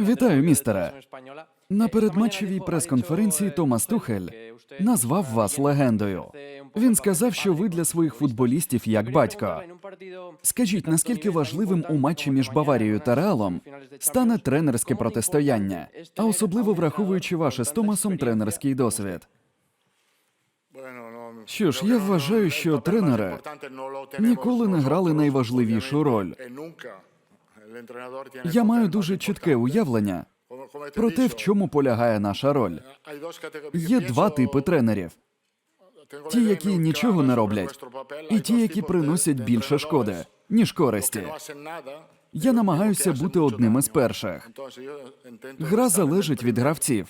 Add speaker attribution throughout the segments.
Speaker 1: Вітаю, містере. На передматчевій прес-конференції Томас Тухель назвав вас легендою. Він сказав, що ви для своїх футболістів як батько. Скажіть, наскільки важливим у матчі між Баварією та Реалом стане тренерське протистояння, а особливо враховуючи ваше з Томасом тренерський досвід.
Speaker 2: Що ж, я вважаю, що тренери ніколи не грали найважливішу роль.
Speaker 1: Я маю дуже чітке уявлення про те, в чому полягає наша роль. Є два типи тренерів: ті, які нічого не роблять, і ті, які приносять більше шкоди, ніж користі. Я намагаюся бути одним із перших. Гра залежить від гравців.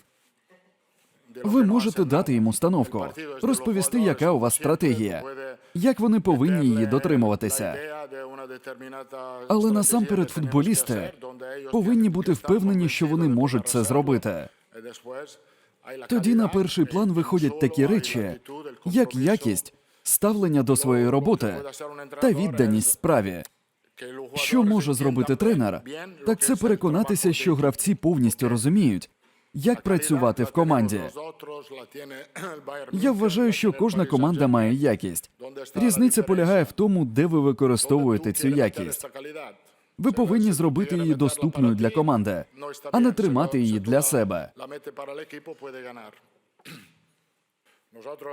Speaker 1: Ви можете дати їм установку, розповісти, яка у вас стратегія, як вони повинні її дотримуватися. Але насамперед футболісти повинні бути впевнені, що вони можуть це зробити. Тоді на перший план виходять такі речі, як якість, ставлення до своєї роботи та відданість справі. Що може зробити тренер? Так це переконатися, що гравці повністю розуміють, як працювати в команді. Я вважаю, що кожна команда має якість. Різниця полягає в тому, де ви використовуєте цю якість. Ви повинні зробити її доступною для команди, а не тримати її для себе.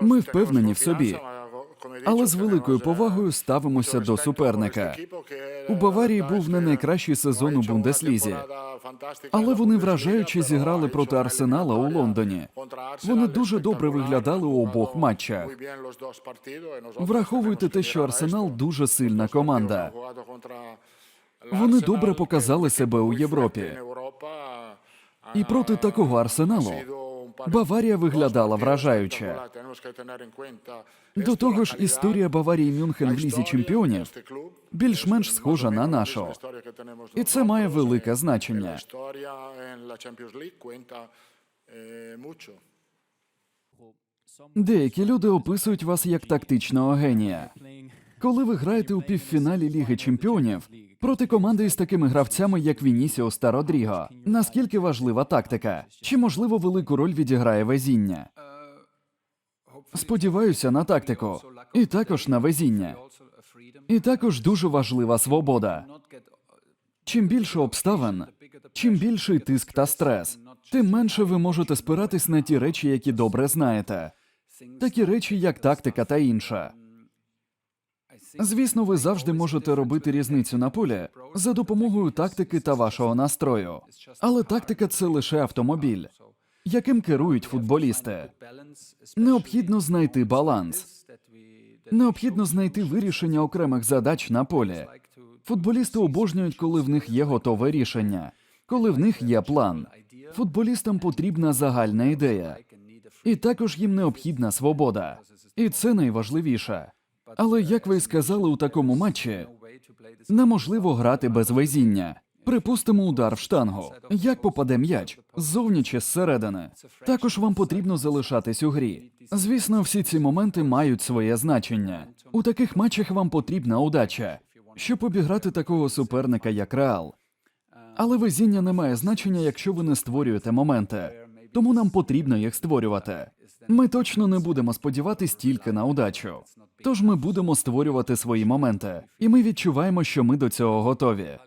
Speaker 2: Ми впевнені в собі,
Speaker 1: Але з великою повагою ставимося до суперника. У Баварії був не найкращий сезон у Бундеслізі, але вони вражаюче зіграли проти Арсенала у Лондоні. Вони дуже добре виглядали у обох матчах. Враховуйте те, що Арсенал дуже сильна команда. Вони добре показали себе у Європі. І проти такого арсеналу Баварія виглядала вражаюче. До того ж, історія Баварії Мюнхен в лізі чемпіонів більш-менш схожа на нашу. І це має велике значення. Деякі люди описують вас як тактичного генія. Коли ви граєте у півфіналі Ліги Чемпіонів проти команди із такими гравцями, як Вінісіос та Родріго, наскільки важлива тактика? Чи можливо велику роль відіграє везіння? Сподіваюся на тактику, і також на везіння. І також дуже важлива свобода. Чим більше обставин, чим більший тиск та стрес, тим менше ви можете спиратись на ті речі, які добре знаєте. Такі речі, як тактика та інше. Звісно, ви завжди можете робити різницю на полі за допомогою тактики та вашого настрою. Але тактика це лише автомобіль, яким керують футболісти. Необхідно знайти баланс. Необхідно знайти вирішення окремих задач на полі. Футболісти обожнюють, коли в них є готове рішення, коли в них є план. Футболістам потрібна загальна ідея, і також їм необхідна свобода. І це найважливіше. Але як ви сказали у такому матчі, неможливо грати без везіння. Припустимо удар в штангу. Як попаде м'яч ззовні чи зсередини. Також вам потрібно залишатись у грі. Звісно, всі ці моменти мають своє значення. У таких матчах вам потрібна удача, щоб обіграти такого суперника, як Реал. Але везіння не має значення, якщо ви не створюєте моменти. Тому нам потрібно їх створювати. Ми точно не будемо сподіватись тільки на удачу. Тож ми будемо створювати свої моменти, і ми відчуваємо, що ми до цього готові.